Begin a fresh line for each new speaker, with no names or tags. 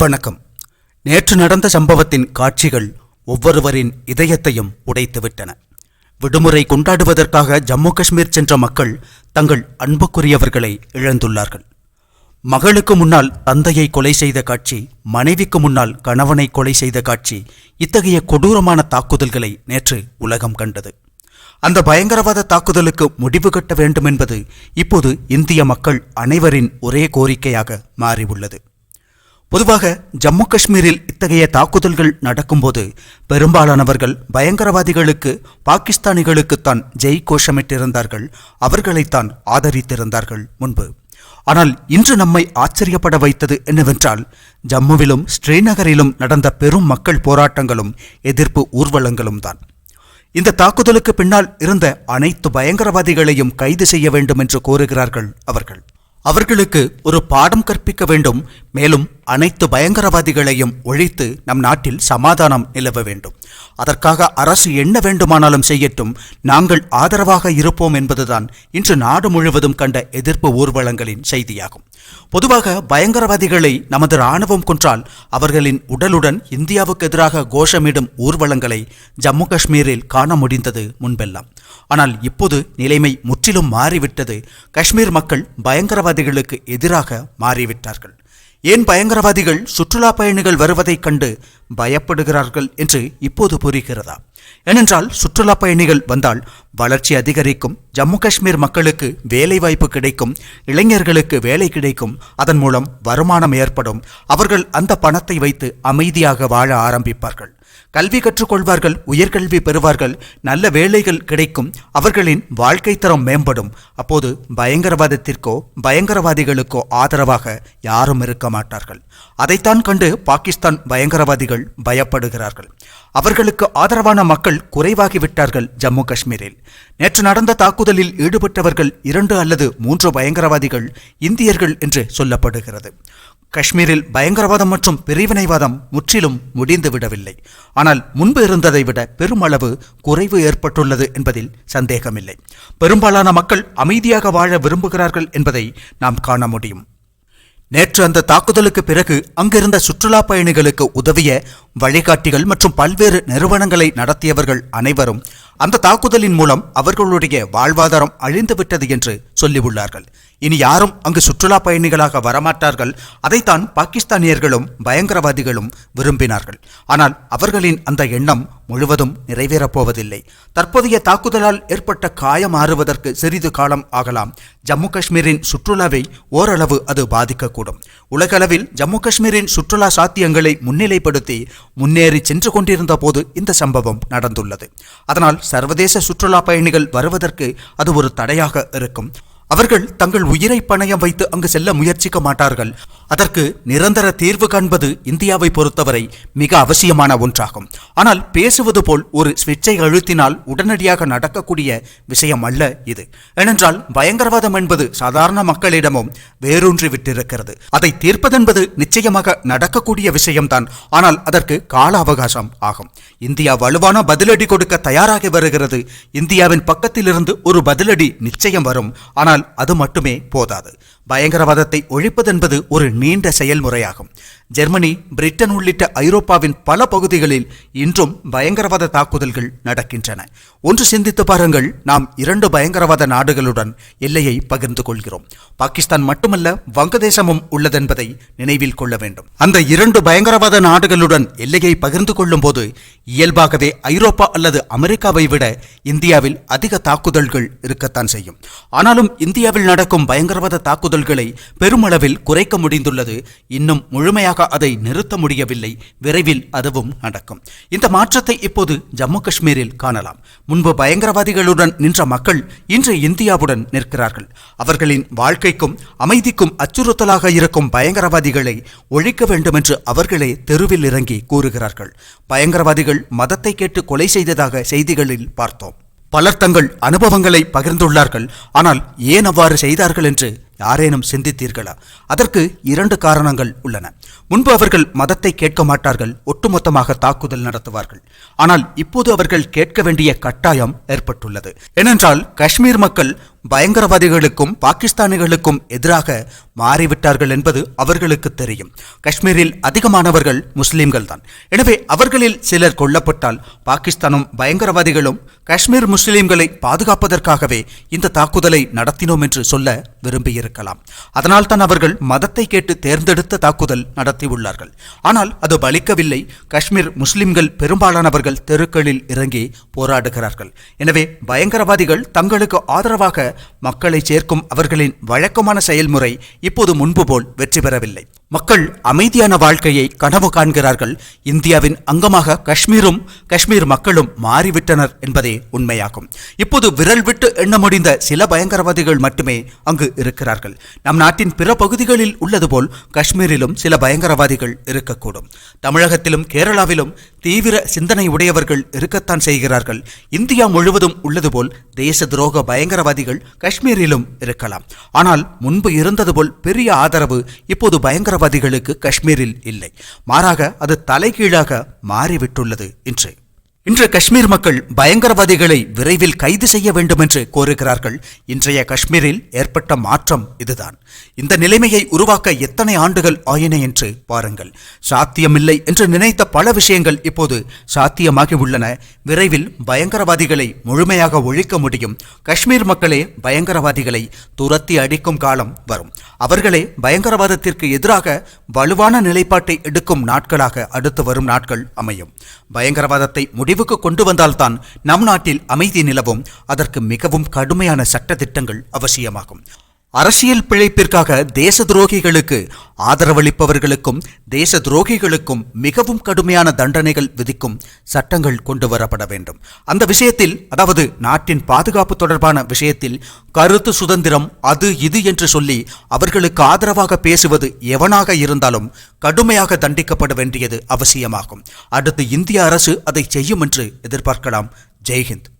வணக்கம். நேற்று நடந்த சம்பவத்தின் காட்சிகள் ஒவ்வொருவரின் இதயத்தையும் உடைத்துவிட்டன. விடுமுறை கொண்டாடுவதற்காக ஜம்மு காஷ்மீர் சென்ற மக்கள் தங்கள் அன்புக்குரியவர்களை இழந்துள்ளார்கள். மகளுக்கு முன்னால் தந்தையை கொலை செய்த காட்சி மனைவிக்கு முன்னால் கணவனை கொலை செய்த காட்சி இத்தகைய கொடூரமான தாக்குதல்களை நேற்று உலகம் கண்டது. அந்த பயங்கரவாத தாக்குதலுக்கு முடிவு கட்ட வேண்டும் என்பது இப்போது இந்திய மக்கள் அனைவரின் ஒரே கோரிக்கையாக மாறியுள்ளது. பொதுவாக ஜம்மு காஷ்மீரில் இத்தகைய தாக்குதல்கள் நடக்கும்போது பெரும்பாலானவர்கள் பயங்கரவாதிகளுக்கு பாகிஸ்தானிகளுக்குத்தான் ஜெய் கோஷமிட்டிருந்தார்கள். அவர்களைத்தான் ஆதரித்திருந்தார்கள் முன்பு. ஆனால் இன்று நம்மை ஆச்சரியப்பட வைத்தது என்னவென்றால் ஜம்முவிலும் ஸ்ரீநகரிலும் நடந்த பெரும் மக்கள் போராட்டங்களும் எதிர்ப்பு ஊர்வலங்களும் தான். இந்த தாக்குதலுக்கு பின்னால் இருந்த அனைத்து பயங்கரவாதிகளையும் கைது செய்ய வேண்டும் என்று கோருகிறார்கள் அவர்கள். அவர்களுக்கு ஒரு பாடம் கற்பிக்க வேண்டும். மேலும் அனைத்து பயங்கரவாதிகளையும் ஒழித்து நம் நாட்டில் சமாதானம் நிலவ வேண்டும். அதற்காக அரசு என்ன வேண்டுமானாலும் செய்யட்டும். நாங்கள் ஆதரவாக இருப்போம் என்பதுதான் இன்று நாடு முழுவதும் கண்ட எதிர்ப்பு ஊர்வலங்களின் செய்தியாகும். பொதுவாக பயங்கரவாதிகளை நமது ராணுவம் கொன்றால் அவர்களின் உடலுடன் இந்தியாவுக்கு எதிராக கோஷமிடும் ஊர்வலங்களை ஜம்மு காஷ்மீரில் காண முடிந்தது முன்பெல்லாம். ஆனால் இப்போது நிலைமை முற்றிலும் மாறிவிட்டது. காஷ்மீர் மக்கள் பயங்கரவாதிகளுக்கு எதிராக மாறிவிட்டார்கள். ஏன் பயங்கரவாதிகள் சுற்றுலா பயணிகள் வருவதைக் கண்டு பயப்படுகிறார்கள் என்று இப்போது புரிகிறதா? ஏனென்றால் சுற்றுலா பயணிகள் வந்தால் வளர்ச்சி அதிகரிக்கும் ஜம்மு காஷ்மீர் மக்களுக்கு வேலை வாய்ப்பு கிடைக்கும் இளைஞர்களுக்கு வேலை கிடைக்கும் அதன் மூலம் வருமானம் ஏற்படும். அவர்கள் அந்த பணத்தை வைத்து அமைதியாக வாழ ஆரம்பிப்பார்கள். கல்வி கற்றுக்கொள்வார்கள் உயர்கல்வி பெறுவார்கள் நல்ல வேலைகள் கிடைக்கும் அவர்களின் வாழ்க்கை தரம் மேம்படும். அப்போது பயங்கரவாதத்திற்கோ பயங்கரவாதிகளுக்கோ ஆதரவாக யாரும் இருக்க மாட்டார்கள். அதைத்தான் கண்டு பாகிஸ்தான் பயங்கரவாதிகள் பயப்படுகிறார்கள். அவர்களுக்கு ஆதரவான மக்கள் குறைவாகிவிட்டார்கள் ஜம்மு காஷ்மீரில். நேற்று நடந்த தாக்குதலில் ஈடுபட்டவர்கள் இரண்டு அல்லது மூன்று பயங்கரவாதிகள் இந்தியர்கள் என்று சொல்லப்படுகிறது. காஷ்மீரில் பயங்கரவாதம் மற்றும் பிரிவினைவாதம் முற்றிலும் முடிந்து விடவில்லை. ஆனால் முன்பு இருந்ததை விட பெருமளவு குறைவு ஏற்பட்டுள்ளது என்பதில் சந்தேகமில்லை. பெரும்பாலான மக்கள் அமைதியாக வாழ விரும்புகிறார்கள் என்பதை நாம் காண முடியும். நேற்று அந்த தாக்குதலுக்கு பிறகு அங்கிருந்த சுற்றுலா பயணிகளுக்கு உதவிய வழிகாட்டிகள் மற்றும் பல்வேறு நிறுவனங்களை நடத்தியவர்கள் அனைவரும் அந்த தாக்குதலின் மூலம் அவர்களுடைய வாழ்வாதாரம் அழிந்துவிட்டது என்று சொல்லியுள்ளார்கள். இனி யாரும் அங்கு சுற்றுலா பயணிகளாக வரமாட்டார்கள். அதைத்தான் பாகிஸ்தானியர்களும் பயங்கரவாதிகளும் விரும்பினார்கள். ஆனால் அவர்களின் அந்த எண்ணம் முழுவதும் நிறைவேறப்போவதில்லை தற்போதைய தாக்குதலால் ஏற்பட்ட காயம் ஆறுவதற்கு சிறிது காலம் ஆகலாம். ஜம்மு காஷ்மீரின் சுற்றுலாவை ஓரளவு அது பாதிக்கக்கூடும். உலகளவில் ஜம்மு காஷ்மீரின் சுற்றுலா சாத்தியங்களை முன்னிலைப்படுத்தி முன்னேறி சென்று கொண்டிருந்த போது இந்த சம்பவம் நடந்துள்ளது. அதனால் சர்வதேச சுற்றுலா பயணிகள் வருவதற்கு அது ஒரு தடையாக இருக்கும். அவர்கள் தங்கள் உயிரை பணயம் வைத்து அங்கு செல்ல முயற்சிக்க மாட்டார்கள். அதற்கு நிரந்தர தீர்வு காண்பது இந்தியாவை பொறுத்தவரை மிக அவசியமான ஒன்றாகும். ஆனால் பேசுவது போல் ஒரு ஸ்விட்சை அழுத்தினால் உடனடியாக நடக்கக்கூடிய விஷயம் அல்ல இது. ஏனென்றால் பயங்கரவாதம் என்பது சாதாரண மக்களிடமும் வேரூன்றி விட்டிருக்கிறது. அதை தீர்ப்பதென்பது நிச்சயமாக நடக்கக்கூடிய விஷயம்தான். ஆனால் அதற்கு கால அவகாசம் ஆகும். இந்தியா வலுவான பதிலடி கொடுக்க தயாராகி வருகிறது. இந்தியாவின் பக்கத்திலிருந்து ஒரு பதிலடி நிச்சயம் வரும். ஆனால் அது மட்டுமே போதாது. பயங்கரவாதத்தை ஒழிப்பதென்பது ஒரு நீண்ட செயல்முறையாகும். ஜெர்மனி பிரிட்டன் உள்ளிட்ட ஐரோப்பாவின் பல பகுதிகளில் இன்றும் பயங்கரவாத தாக்குதல்கள் நடக்கின்றன. ஒன்று சிந்தித்து பாருங்கள் நாம் இரண்டு பயங்கரவாத நாடுகளுடன் எல்லையை பகிர்ந்து கொள்கிறோம். பாகிஸ்தான் மட்டுமல்ல வங்கதேசமும் உள்ளதென்பதை நினைவில் கொள்ள வேண்டும். அந்த இரண்டு பயங்கரவாத நாடுகளுடன் எல்லையை பகிர்ந்து கொள்ளும் போது இயல்பாகவே ஐரோப்பா அல்லது அமெரிக்காவை விட இந்தியாவில் அதிக தாக்குதல்கள் இருக்கத்தான் செய்யும். ஆனாலும் இந்தியாவில் நடக்கும் பயங்கரவாத தாக்குதல் தாக்குதல்களை பெருமளவில் குறைக்க முடிந்துள்ளது. இன்னும் முழுமையாக அதை நிறுத்த முடியவில்லை. விரைவில் அதுவும் நடக்கும். இந்த மாற்றத்தை இப்போது ஜம்மு காஷ்மீரில் காணலாம். முன்பு பயங்கரவாதிகளுடன் நின்ற மக்கள் இன்று இந்தியாவுடன் நிற்கிறார்கள். அவர்களின் வாழ்க்கைக்கும் அமைதிக்கும் அச்சுறுத்தலாக இருக்கும் பயங்கரவாதிகளை ஒழிக்க வேண்டும் என்று அவர்களே தெருவில் இறங்கி கூறுகிறார்கள். பயங்கரவாதிகள் மதத்தை கேட்டு கொலை செய்ததாக செய்திகளில் பார்த்தோம். பலர் தங்கள் அனுபவங்களை பகிர்ந்துள்ளார்கள். ஆனால் ஏன் அவ்வாறு செய்தார்கள் என்று யாரேனும் சிந்தித்தீர்களா? அதற்கு இரண்டு காரணங்கள் உள்ளன. முன்பு அவர்கள் மதத்தை கேட்க மாட்டார்கள் ஒட்டுமொத்தமாக தாக்குதல் நடத்துவார்கள். ஆனால் இப்போது அவர்கள் கேட்க வேண்டிய கட்டாயம் ஏற்பட்டுள்ளது. ஏனென்றால் காஷ்மீர் மக்கள் பயங்கரவாதிகளுக்கும் பாகிஸ்தானிகளுக்கும் எதிராக மாறிவிட்டார்கள் என்பது அவர்களுக்கு தெரியும். காஷ்மீரில் அதிகமானவர்கள் முஸ்லிம்கள் தான் எனவே அவர்களில் சிலர் கொல்லப்பட்டால் பாகிஸ்தானும் பயங்கரவாதிகளும் காஷ்மீர் முஸ்லிம்களை பாதுகாப்பதற்காகவே இந்த தாக்குதலை நடத்தினோம் என்று சொல்ல இருக்கலாம். அதனால் தான் அவர்கள் மதத்தை கேட்டு தேர்ந்தெடுத்த தாக்குதல் நடத்தியுள்ளார்கள். ஆனால் அது பலிக்கவில்லை. காஷ்மீர் முஸ்லிம்கள் பெரும்பாலானவர்கள் தெருக்களில் இறங்கி போராடுகிறார்கள். எனவே பயங்கரவாதிகள் தங்களுக்கு ஆதரவாக மக்களை சேர்க்கும் அவர்களின் வழக்கமான செயல்முறை இப்போது முன்பு போல் வெற்றி பெறவில்லை. மக்கள் அமைதியான வாழ்க்கையை கனவு காண்கிறார்கள். இந்தியாவின் அங்கமாக காஷ்மீரும் காஷ்மீர் மக்களும் மாறிவிட்டனர் என்பதே உண்மையாகும். இப்போது விரல் விட்டு எண்ண முடிந்த சில பயங்கரவாதிகள் மட்டுமே அங்கு இருக்கிறார்கள். இருக்கிறார்கள் நம் நாட்டின் பிற பகுதிகளில் உள்ளது போல் காஷ்மீரிலும் சில பயங்கரவாதிகள் இருக்கக்கூடும். தமிழகத்திலும் கேரளாவிலும் தீவிர சிந்தனை உடையவர்கள் இருக்கத்தான் செய்கிறார்கள். இந்தியா முழுவதும் உள்ளது போல் தேச துரோக பயங்கரவாதிகள் காஷ்மீரிலும் இருக்கலாம். ஆனால் முன்பு இருந்தது போல் பெரிய ஆதரவு இப்போது பயங்கரவாதிகளுக்கு காஷ்மீரில் இல்லை. மாறாக அது தலைகீழாக மாறிவிட்டுள்ளது இன்று. இன்று காஷ்மீர் மக்கள் பயங்கரவாதிகளை விரைவில் கைது செய்ய வேண்டும் என்று கோருகிறார்கள். இன்றைய காஷ்மீரில் ஏற்பட்ட மாற்றம் இதுதான். இந்த நிலைமையை உருவாக்க எத்தனை ஆண்டுகள் ஆயின என்று பாருங்கள். சாத்தியமில்லை என்று நினைத்த பல விஷயங்கள் இப்போது சாத்தியமாகி உள்ளன. விரைவில் பயங்கரவாதிகளை முழுமையாக ஒழிக்க முடியும். காஷ்மீர் மக்களே பயங்கரவாதிகளை துரத்தி அடிக்கும் காலம் வரும். அவர்களே பயங்கரவாதத்திற்கு எதிராக வலுவான நிலைப்பாட்டை எடுக்கும் நாட்களாக அடுத்து வரும் நாட்கள் அமையும். பயங்கரவாதத்தை முடிவுக்கு கொண்டு வந்தால்தான் நம் நாட்டில் அமைதி நிலவும். அதற்கு மிகவும் கடுமையான சட்ட திட்டங்கள் அவசியமாகும். அரசியல் பிழைப்பிற்காக தேச துரோகிகளுக்கு ஆதரவளிப்பவர்களுக்கும் தேச துரோகிகளுக்கும் மிகவும் கடுமையான தண்டனைகள் விதிக்கும் சட்டங்கள் கொண்டு வரப்பட வேண்டும். அந்த விஷயத்தில் அதாவது நாட்டின் பாதுகாப்பு தொடர்பான விஷயத்தில் கருத்து சுதந்திரம் அது இது என்று சொல்லி அவர்களுக்கு ஆதரவாக பேசுவது எவனாக இருந்தாலும் கடுமையாக தண்டிக்கப்பட வேண்டியது அவசியமாகும். அடுத்து இந்திய அரசு அதை செய்யும் என்று எதிர்பார்க்கலாம். ஜெய்ஹிந்த்.